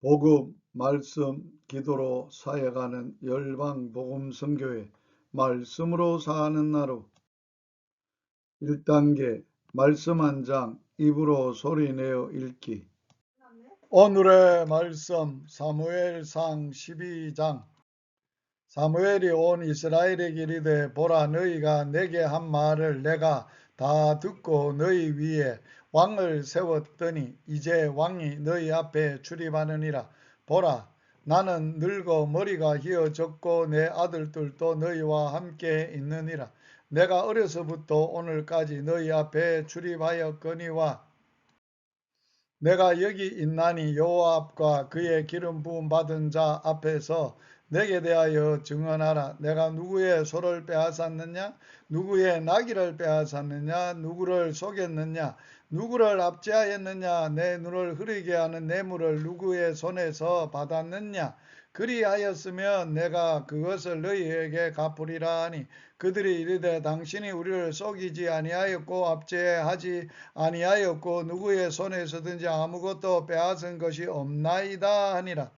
복음, 말씀, 기도로 사역하는 열방 복음 선교회 말씀으로 사는 나루. 1단계 말씀 한 장 입으로 소리내어 읽기. 오늘의 말씀 사무엘상 12장. 사무엘이 온 이스라엘에게 이르되 보라 너희가 내게 한 말을 내가 다 듣고 너희 위에 왕을 세웠더니 이제 왕이 너희 앞에 출입하느니라 보라 나는 늙어 머리가 휘어졌고 내 아들들도 너희와 함께 있느니라 내가 어려서부터 오늘까지 너희 앞에 출입하였거니와 내가 여기 있나니 여호와과 그의 기름 부음 받은 자 앞에서 내게 대하여 증언하라. 내가 누구의 소를 빼앗았느냐? 누구의 나귀를 빼앗았느냐? 누구를 속였느냐? 누구를 압제하였느냐? 내 눈을 흐리게 하는 뇌물을 누구의 손에서 받았느냐? 그리하였으면 내가 그것을 너희에게 갚으리라 하니 그들이 이르되 당신이 우리를 속이지 아니하였고 압제하지 아니하였고 누구의 손에서든지 아무것도 빼앗은 것이 없나이다 하니라.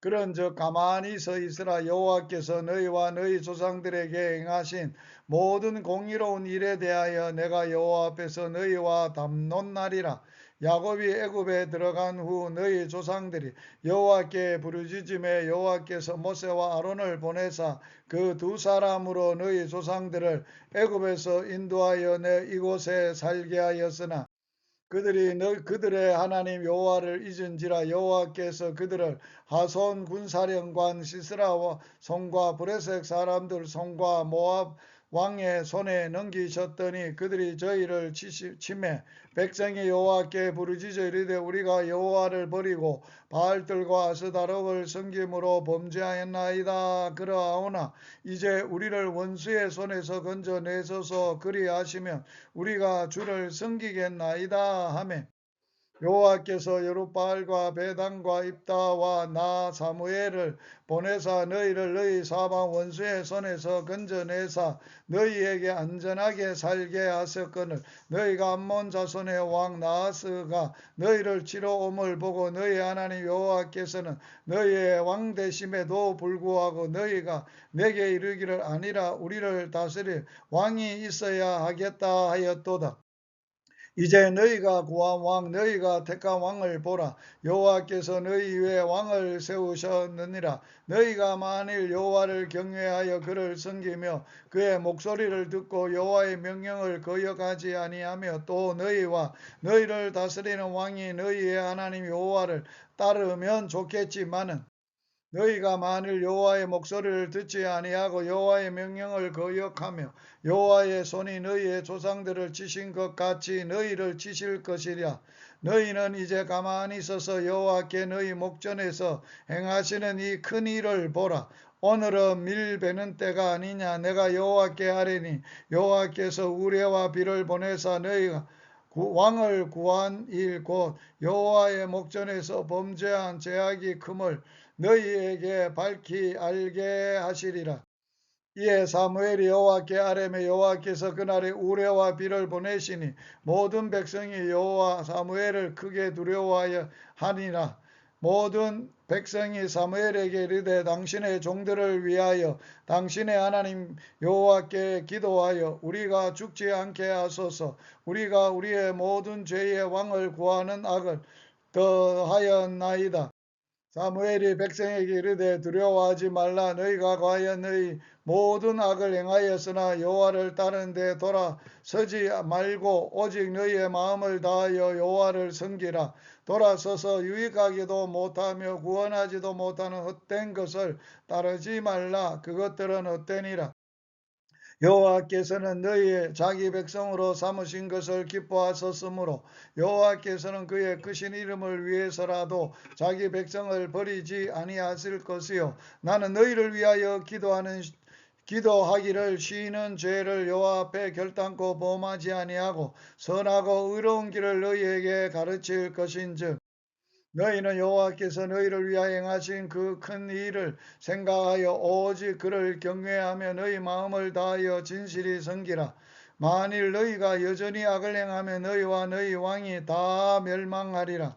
그런즉 가만히 서 있으라 여호와께서 너희와 너희 조상들에게 행하신 모든 공의로운 일에 대하여 내가 여호와 앞에서 너희와 담논나리라. 야곱이 애굽에 들어간 후 너희 조상들이 여호와께 부르짖음에 여호와께서 모세와 아론을 보내사 그 두 사람으로 너희 조상들을 애굽에서 인도하여 내 이곳에 살게 하였으나 그들이 너 그들의 하나님 여호와를 잊은지라 여호와께서 그들을 하손 군사령관 시스라와 손과 브레색 사람들 손과 모압 왕의 손에 넘기셨더니 그들이 저희를 치매 백성이 여호와께 부르짖어 이르되 우리가 여호와를 버리고 바알들과 아스다록을 섬김으로 범죄하였나이다. 그러하오나 이제 우리를 원수의 손에서 건져내소서 그리하시면 우리가 주를 섬기겠나이다. 하매 여호와께서 여룻바알과 베단과 입다와 나 사무엘을 보내사 너희를 너희 사방 원수의 손에서 건져내사 너희에게 안전하게 살게 하셨거늘 너희가 암몬 자손의 왕 나하스가 너희를 치러 옴을 보고 너희 하나님 여호와께서는 너희의 왕 되심에도 불구하고 너희가 내게 이르기를 아니라 우리를 다스릴 왕이 있어야 하겠다 하였도다. 이제 너희가 구한 왕 너희가 택한 왕을 보라. 여호와께서 너희 위에 왕을 세우셨느니라. 너희가 만일 여호와를 경외하여 그를 섬기며 그의 목소리를 듣고 여호와의 명령을 거역하지 아니하며 또 너희와 너희를 다스리는 왕이 너희의 하나님 여호와를 따르면 좋겠지만은 너희가 만일 여호와의 목소리를 듣지 아니하고 여호와의 명령을 거역하며 여호와의 손이 너희의 조상들을 치신 것 같이 너희를 치실 것이랴. 너희는 이제 가만히 있어서 여호와께 너희 목전에서 행하시는 이 큰 일을 보라. 오늘은 밀 베는 때가 아니냐. 내가 여호와께 하리니 여호와께서 우레와 비를 보내사 너희가 왕을 구한 일 곧 여호와의 목전에서 범죄한 죄악이 금을 너희에게 밝히 알게 하시리라. 이에 사무엘이 여호와께 아뢰매 여호와께서 그날에 우레와 비를 보내시니 모든 백성이 여호와 사무엘을 크게 두려워하여 하니라. 모든 백성이 사무엘에게 이르되 당신의 종들을 위하여 당신의 하나님 여호와께 기도하여 우리가 죽지 않게 하소서 우리가 우리의 모든 죄의 왕을 구하는 악을 더하였나이다. 사무엘이 백성에게 이르되 두려워하지 말라. 너희가 과연 너희 모든 악을 행하였으나 여호와를 따르는데 돌아서지 말고 오직 너희의 마음을 다하여 여호와를 섬기라. 돌아서서 유익하기도 못하며 구원하지도 못하는 헛된 것을 따르지 말라. 그것들은 헛되니라 여호와께서는 너희의 자기 백성으로 삼으신 것을 기뻐하셨으므로 여호와께서는 그의 크신 이름을 위해서라도 자기 백성을 버리지 아니하실 것이요. 나는 너희를 위하여 기도하는 기도하기를 쉬는 죄를 여호와 앞에 결단코 범하지 아니하고 선하고 의로운 길을 너희에게 가르칠 것인즉 너희는 여호와께서 너희를 위하여 행하신 그 큰 일을 생각하여 오직 그를 경외하며 너희 마음을 다하여 진실이 섬기라. 만일 너희가 여전히 악을 행하면 너희와 너희 왕이 다 멸망하리라.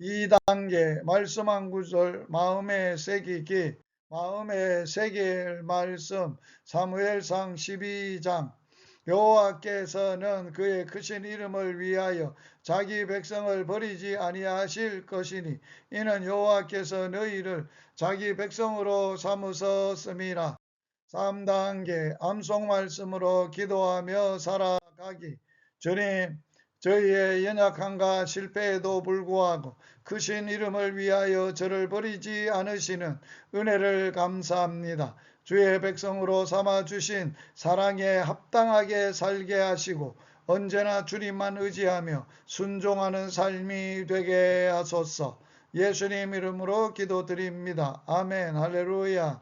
2단계 말씀 한 구절 마음에 새기기 마음에 새길 말씀 사무엘상 12장 여호와께서는 그의 크신 이름을 위하여 자기 백성을 버리지 아니하실 것이니 이는 여호와께서 너희를 자기 백성으로 삼으셨음이라. 3단계 암송 말씀으로 기도하며 살아가기 주님 저희의 연약함과 실패에도 불구하고 크신 이름을 위하여 저를 버리지 않으시는 은혜를 감사합니다. 주의 백성으로 삼아 주신 사랑에 합당하게 살게 하시고 언제나 주님만 의지하며 순종하는 삶이 되게 하소서. 예수님 이름으로 기도드립니다. 아멘. 할렐루야.